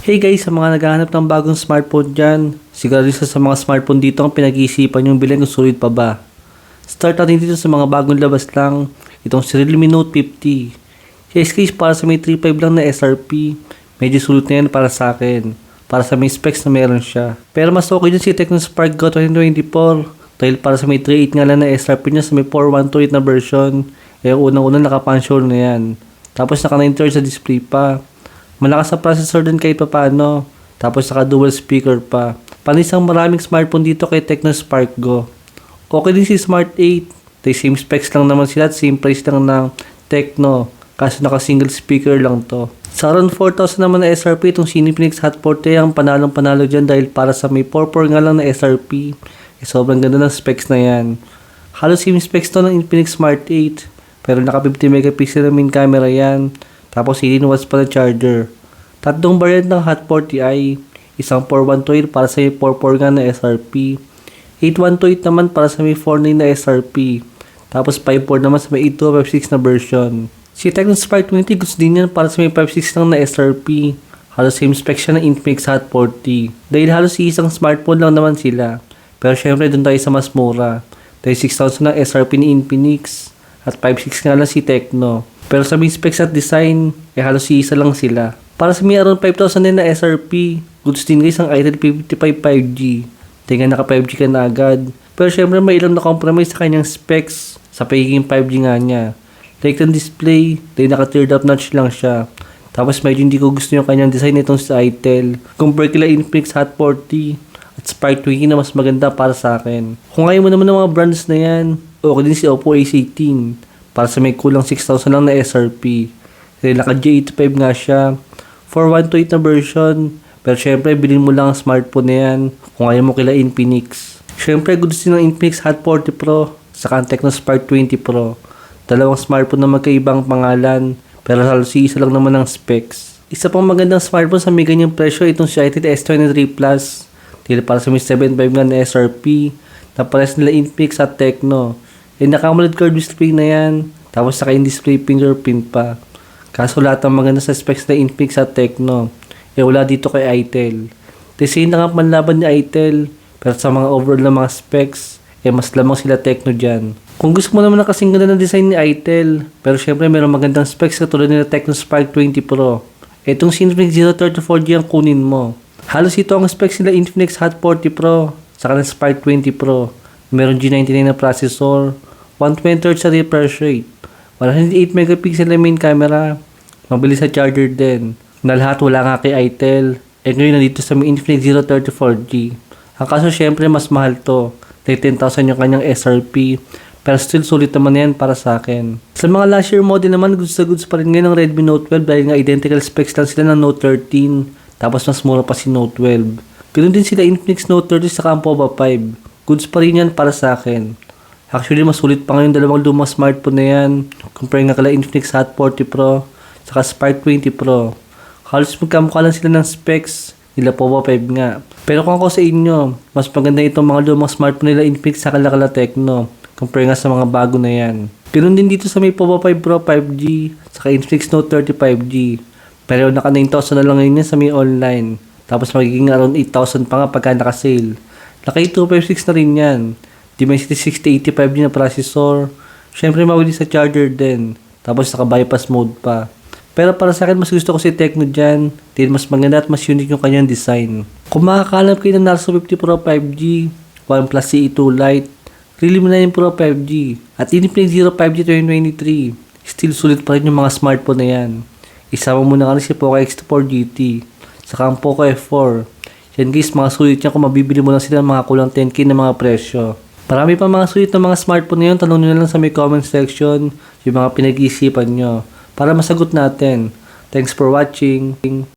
Hey guys, sa mga naghahanap ng bagong smartphone dyan, siguro isa sa mga smartphone dito ang pinag-iisipan yung bilhin kung sulit pa ba. Start natin dito sa mga bagong labas lang, itong si Realme Note 50. Case case para sa may 3.5 lang na SRP, medyo sulit na yan para sa akin. Para sa may specs na meron siya. Pero mas okay dyan si Tecno Spark Go 2024. Dahil para sa may 3.8 nga lang na SRP niya sa may 4128 na version, eh unang-unang nakapansyon na yan. Tapos naka 9 sa display pa. Malakas sa processor din kahit papano. Tapos naka dual speaker pa. Panisang maraming smartphone dito kay Tecno Spark Go. Okay din si Smart 8. They same specs lang naman sila at same price lang ng Tecno. Kaso naka single speaker lang to. Sa around 4,000 naman na SRP itong Cineplex Hot 40 ang panalong panalo dyan dahil para sa may 4.4 nga lang na SRP. Eh, sobrang ganda ng specs na yan. Halos same specs to ng Infinix Smart 8. Pero naka 50 megapixel na main camera yan. Tapos 18 watts pa na charger. Tatlong variant ng Hot 40i. Isang 4128 para sa may 4.4 nga na SRP. 8128 naman para sa may 49 na SRP. Tapos 54 naman sa may 8256 na version. Si Tecno Spark 20 gusto din yan para sa may 56 lang na SRP. Halos same spec siya ng Infinix Hot 40. Dahil halos isang smartphone lang naman sila. Pero syempre doon tayo sa mas mura. Dahil 6,000 lang SRP ni Infinix. At 5,600 nga lang si Tecno. Pero sa may specs at design, eh halos isa lang sila. Para sa may around 5,000 din na SRP, goods din guys ang Itel 55 5G. Tingnan naka 5G ka na agad. Pero syempre may ilang na compromise sa kanyang specs sa pagiging 5G nga niya. Like display, dahil naka teared up notch lang siya. Tapos medyo hindi ko gusto yung kanyang design nitong sa Itel. Compare kila Infinix Hot 40 at Spark 20 na mas maganda para sa akin. Kung ayaw mo naman ng mga brands na yan, okay din si Oppo A18 para sa may kulang 6,000 lang na SRP. Dahil naka J85 nga siya. For 128 na version, pero syempre bilhin mo lang ang smartphone na yan kung ayaw mo kila Infinix. Syempre goods din ng Infinix Hot 40 Pro saka ang Tecno Spark 20 Pro. Dalawang smartphone na magkaibang pangalan pero halos isa lang naman ang specs. Isa pang magandang smartphone sa may ganyang presyo itong Itel S23 Plus. Dahil para sa may 7.5 nga na SRP na pares nila Infinix at Tecno. Eh naka-AMOLED curved display na yan. Tapos saka in display fingerprint pa. Kaso lahat ng maganda sa specs na Infinix at Tecno. Eh wala dito kay Itel. Design na nga panlaban ni Itel. Pero sa mga overall na mga specs, eh mas lamang sila Tecno dyan. Kung gusto mo naman na kasing ganda ng design ni Itel, pero syempre mayroong magandang specs katulad nila Tecno Spark 20 Pro. Itong Infinix 034G ang kunin mo. Halos ito ang specs nila Infinix Hot 40 Pro, saka ng Spark 20 Pro. Meron G99 na processor, 120Hz sa refresh rate, 108 megapixel na main camera, mabilis sa charger din. Na lahat wala nga kay Itel, eh ngayon nandito sa may Infinix 034G. Ang kaso syempre mas mahal to, dahil 10,000 yung kanyang SRP, pero still sulit naman yan para sa akin. Sa mga last year model naman, goods na goods pa rin ngayon ng Redmi Note 12 dahil nga identical specs lang sila ng Note 13. Tapos mas mura pa si Note 12. Ganun din sila Infinix Note 30 sa Pova 5. Goods pa rin yan para sa akin. Actually, mas sulit pa ngayon dalawang lumang smartphone na yan. Compare nga kala Infinix Hot 40 Pro saka Spark 20 Pro. Halos magkamukha lang sila ng specs nila Pova 5 nga. Pero kung ako sa inyo, mas maganda itong mga lumang smartphone nila Infinix sa kalakala Tecno. Compare nga sa mga bago na yan. Ganun din dito sa may Pova 5 Pro 5G, saka Infinix Note 30 5G. Pero naka 9,000 na lang ngayon yan sa may online. Tapos magiging around 8,000 pa nga pagka naka-sale. Naka 256 na rin yan. Dimensity 6085 na processor. Siyempre mabilis sa charger din. Tapos naka bypass mode pa. Pero para sa akin, mas gusto ko si Tecno dyan. Dahil mas maganda at mas unique yung kanyang design. Kung makakalap kayo ng Narzo 50 Pro 5G, OnePlus CE2 Lite, Realme 9 Pro 5G, at Infinix Zero 5G 2023, still sulit pa rin yung mga smartphone na yan. Isama mo na rin si Poco X4 GT, saka ang Poco F4. Yan guys, mga sulit yan kung mabibili mo lang sila ng mga kulang 10k na mga presyo. Marami pa mga sulit na mga smartphone ngayon, tanong nyo lang sa may comment section yung mga pinag-iisipan nyo para masagot natin. Thanks for watching.